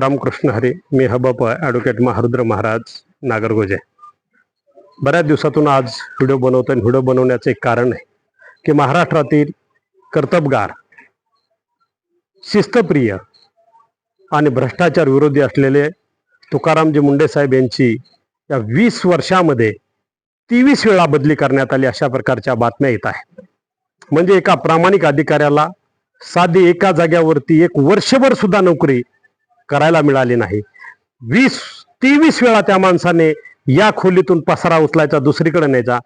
रामकृष्ण हरी मी हबप ॲडव्होकेट महारुद्र महाराज नागरगोजे. बऱ्याच दिवसातून आज व्हिडिओ बनवतो आणि व्हिडिओ बनवण्याचं एक कारण आहे की महाराष्ट्रातील कर्तबगार शिस्तप्रिय आणि भ्रष्टाचार विरोधी असलेले तुकारामजी मुंडे साहेब यांची या वीस वर्षामध्ये तेवीस वेळा बदली करण्यात आली अशा प्रकारच्या बातम्या येत आहेत. म्हणजे एका प्रामाणिक अधिकाऱ्याला साधी एका जाग्यावरती एक वर्षभर सुद्धा नोकरी करायला मिळाली नाही. वीस तेवीस वेळा त्या माणसाने या खोलीतून पसारा उचलायचा दुसरीकडे न्यायचा.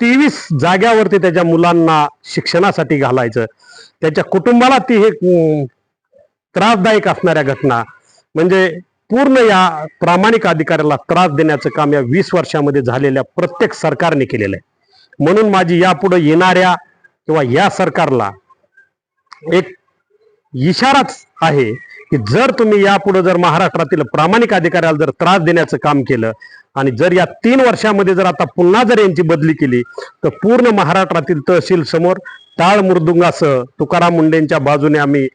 तेवीस जाग्यावरती त्याच्या मुलांना शिक्षणासाठी घालायचं. त्याच्या कुटुंबाला ती हे त्रासदायक असणाऱ्या घटना. म्हणजे पूर्ण या प्रामाणिक अधिकाऱ्याला त्रास देण्याचं काम या वीस वर्षामध्ये झालेल्या प्रत्येक सरकारने केलेलं आहे. म्हणून माझी यापुढे येणाऱ्या किंवा या सरकारला एक इशाराच आहे की जर तुम्ही यापुढे जर महाराष्ट्रातील प्रामाणिक अधिकाऱ्याला जर त्रास देण्याचं काम केलं आणि जर या तीन वर्षामध्ये जर आता पुन्हा जर यांची बदली केली तर पूर्ण महाराष्ट्रातील तहसील समोर टाळ मृदुंगासह तुकाराम मुंडेंच्या बाजूने आम्ही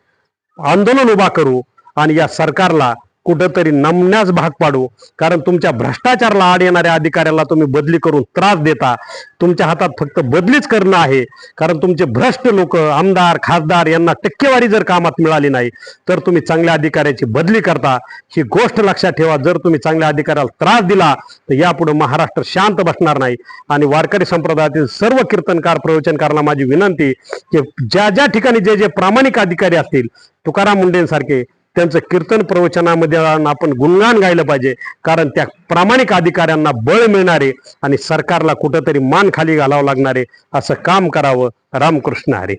आंदोलन उभा करू आणि या सरकारला कुठंतरी नमण्यास भाग पाडू. कारण तुमच्या भ्रष्टाचाराला आड येणाऱ्या अधिकाऱ्याला तुम्ही बदली करून त्रास देता. तुमच्या हातात फक्त बदलीच करणं आहे. कारण तुमचे भ्रष्ट लोक आमदार खासदार यांना टक्केवारी जर कामात मिळाली नाही तर तुम्ही चांगल्या अधिकाऱ्याची बदली करता. ही गोष्ट लक्षात ठेवा जर तुम्ही चांगल्या अधिकाऱ्याला त्रास दिला तर यापुढे महाराष्ट्र शांत बसणार नाही. आणि वारकरी संप्रदायातील सर्व कीर्तनकार प्रवचनकारांना माझी विनंती की ज्या ज्या ठिकाणी जे जे प्रामाणिक अधिकारी असतील तुकाराम मुंडेंसारखे त्यांचं कीर्तन प्रवचनामध्ये आपण गुणगान गायलं पाहिजे. कारण त्या प्रामाणिक अधिकाऱ्यांना बळ मिळणारे आणि सरकारला कुठंतरी मान खाली घालावं लागणारे असं काम करावं. रामकृष्ण हरे.